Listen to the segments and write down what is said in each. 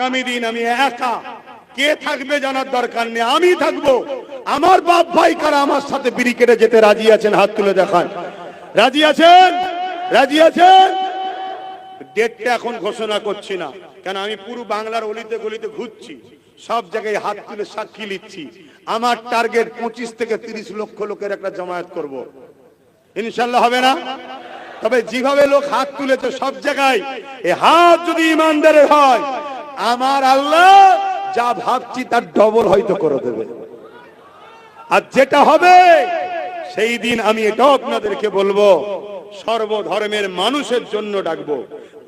আগামী দিন আমি একা। কে থাকবে জানার দরকার নেই, আমি থাকব। আমার বাপ ভাই কারা আমার সাথে বিড়ি কেটে যেতে রাজি আছেন, হাত তুলে দেখান। রাজি আছেন? রাজি আছেন? ডেটটা এখন ঘোষণা করছি না। কেন, আমি পুরো বাংলার অলিতে গলিতে ঘুরছি। সব জায়গায় হাত তুলে সাক্ষী নিচ্ছি। আমার টার্গেট পঁচিশ থেকে তিরিশ লক্ষ লোকের একটা জমায়েত করব। ইনশাল্লাহ হবে না? তবে যেভাবে লোক হাত তুলেছে সব জায়গায়, এ হাত যদি ইমানদারের হয় আমার আল্লাহ যা ভাবছি তার ডবল হয়তো করে দেবে। আর যেটা হবে, সেই দিন আমি এটাও আপনাদেরকে বলব, সর্বধর্মের মানুষের জন্য ডাকবো,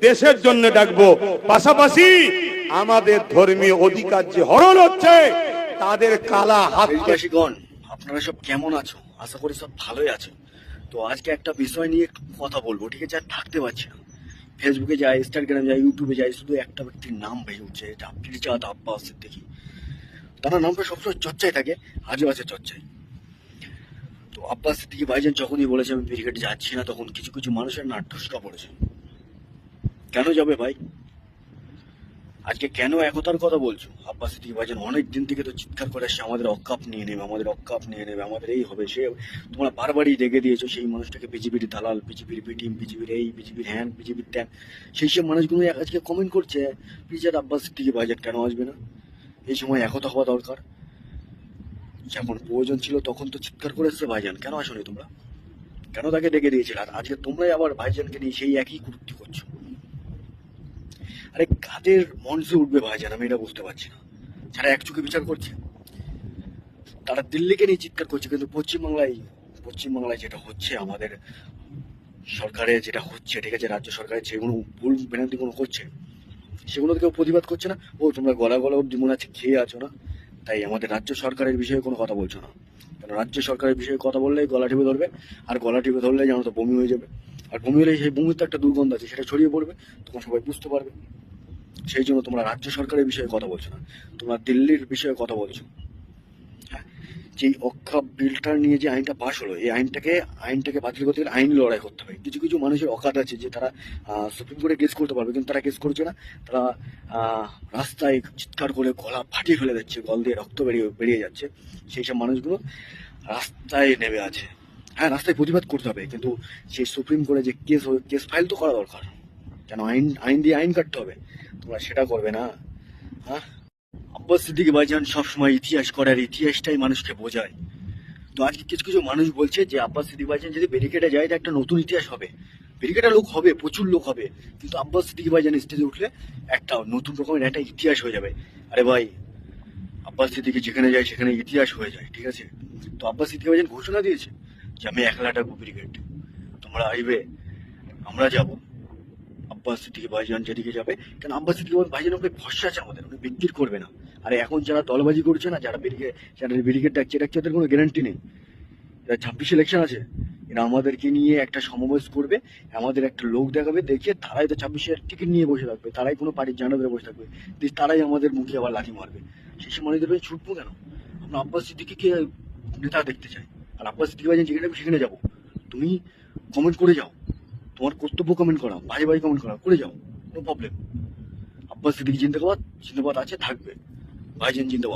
দেশের জন্য ডাকবো। পাশাপাশি আমাদের ধর্মীয় অধিকার যে হরণ হচ্ছে, তাদের কালা হাত আপনারা সব কেমন আছো? আশা করি সব ভালোই আছো। তো আজকে একটা বিষয় নিয়ে কথা বলব, ঠিক আছে? আর থাকতে পারছি না। ফেসবুকে যায় ইনস্টাগ্রামে যায় ইউটিউবে যায়, শুধু একটা ব্যক্তির নাম ভেসে উঠছে, এটা ফিরজাদ আব্বাস সিদ্দিকি তারা নামটা সবসময় চর্চায় থাকে, আজও আছে চর্চায়। তো আব্বাস সিদ্দিকি ভাইজান যখনই বলেছে, আমি ব্রিগেডে যাচ্ছি না, তখন কিছু কিছু মানুষের নাট্য পড়েছে। কেন যাবে ভাই? আজকে কেন একতার কথা বলছো? আব্বাস সিদ্দিকি ভাইজান অনেক দিন থেকে তো চিৎকার করে আসছে, আমাদের অকাপ নিয়ে নেবে, আমাদের অকাপ নিয়ে নেবে, আমাদের এই হবে, সে তোমরা বারবারই ডেকে দিয়েছ সেই মানুষটাকে বিজেপির দালাল বিজেপির বিটিম বিজেপির এই বিজেপির হ্যান বিজেপির ত্যান। সেই সব মানুষগুলো আজকে কমেন্ট করছে, প্লিজার আব্বাস সিদ্দিকি ভাইজান কেন আসবে না? এই সময় একতা হওয়া দরকার। যখন প্রয়োজন ছিল, তখন তো চিৎকার করে এসছে, ভাইজান, কেন আসোনি তোমরা? কেন তাকে ডেকে দিয়েছিলে? আর আজকে তোমরাই আবার ভাইজানকে নিয়ে সেই একই কুটুক্তি করছ? আরে কাদের মঞ্চে উঠবে ভাইজান? আমি এটা বুঝতে পারছি না। যারা এক চোখে বিচার করছে, তারা দিল্লিকে নিয়ে চিৎকার করছে, কিন্তু পশ্চিমবাংলায় পশ্চিমবাংলায় যেটা হচ্ছে, আমাদের সরকারে যেটা হচ্ছে, ঠিক আছে, রাজ্য সরকারের যেগুলো ভুল বিনান্তি কোনো করছে সেগুলো কেউ প্রতিবাদ করছে না। ও, তোমরা গলা গলা অব্দি মনে আছে, খেয়ে আছো না? তাই আমাদের রাজ্য সরকারের বিষয়ে কোনো কথা বলছো না। কারণ রাজ্য সরকারের বিষয়ে কথা বললেই গলা টিপে ধরবে, আর গলা টিপে ধরলে জানো তো বমি হয়ে যাবে। আর বমি হলে সেই বমির তো একটা দুর্গন্ধ আছে, সেটা ছড়িয়ে পড়বে, তখন সবাই বুঝতে পারবে। সেই জন্য তোমরা রাজ্য সরকারের বিষয়ে কথা বলছো না। তোমরা দিল্লির বিষয়ে কথা বলছো। হ্যাঁ যে অক্ষা বিলটা নিয়ে যে আইনটা পাশ হলো, এই আইনটাকে আইনটাকে বাতিল করতে গেলে আইন লড়াই করতে হবে। কিছু কিছু মানুষের অকাত আছে যে তারা সুপ্রিম কোর্টে কেস করতে পারবে, কিন্তু তারা কেস করছে না। তারা রাস্তায় চিৎকার করে গলা ফাটিয়ে ফেলে দিচ্ছে, গল দিয়ে রক্ত বেরিয়ে বেরিয়ে যাচ্ছে। সেই সব মানুষগুলো রাস্তায় নেমে আছে। হ্যাঁ রাস্তায় প্রতিবাদ করতে হবে, কিন্তু সেই সুপ্রিম কোর্টে যে কেস কেস ফাইল তো করা দরকার। কেন? আইন আইন দিয়ে আইন কাটতে হবে। তোমরা সেটা করবে না। হ্যাঁ? আব্বাস সিদ্দিকি ভাইজান সবসময় ইতিহাস করার ইতিহাসটাই মানুষকে বোঝায়। তো আজকে কিছু কিছু মানুষ বলছে যে, আব্বাস সিদ্দিকি ভাইজান যদি ব্যারিকেডে যায়, তো একটা নতুন ইতিহাস হবে। ব্যারিকেডে লোক হবে, প্রচুর লোক হবে। কিন্তু আব্বাস সিদ্দিকি ভাইজান স্টেজে উঠলে একটা নতুন রকমের একটা ইতিহাস হয়ে যাবে। আরে ভাই, আব্বাস সিদ্দিকি যেখানে যায়, সেখানে ইতিহাস হয়ে যায়, ঠিক আছে? তো আব্বাস সিদ্দিকি ভাইজান ঘোষণা দিয়েছে যে, আমি একলা ডাকবো ব্রিগেড তোমরা আইবে আমরা যাব। আব্বাস সিদ্দিকি ভাইজান যেদিকে যাবে কেন আব্বাস সিদ্দিকি ভাইজান ওকে ভরসা আছে আমাদের উনি বিক্রি করবে না। আর এখন যারা দলবাজি করছে না, যারা ব্রিগেড যারা ব্রিগেড ডাকছে ডাকছে ওদের কোনো গ্যারান্টি নেই? এরা ছাব্বিশ ইলেকশন আছে। এরা আমাদেরকে নিয়ে একটা সমাবেশ করবে, আমাদের একটা লোক দেখাবে, দেখিয়ে তারাই তো ছাব্বিশের টিকিট নিয়ে বসে থাকবে, তারাই কোনো পার্টির জানা ধরে বসে থাকবে তারাই আমাদের মুখে আবার লাথি মারবে। সেই সব মানুষদের ছুটবো কেন? আমরা আব্বাস সিদ্দিকিকে নেতা দেখতে চাই? আর আব্বাস সিদ্দিকি ভাইজান যেখানে সেখানে যাব। তুমি কমেন্ট করে যাও। তোমার কর্তব্য কমেন্ট করা ভাই ভাই কমেন্ট করা করে যাও নো প্রবলেম আব্বাস সিদ্দিকি জিন্দাবাদ জিন্দাবাদ আছে, থাকবে। ভাইজান জিন্দাবাদ।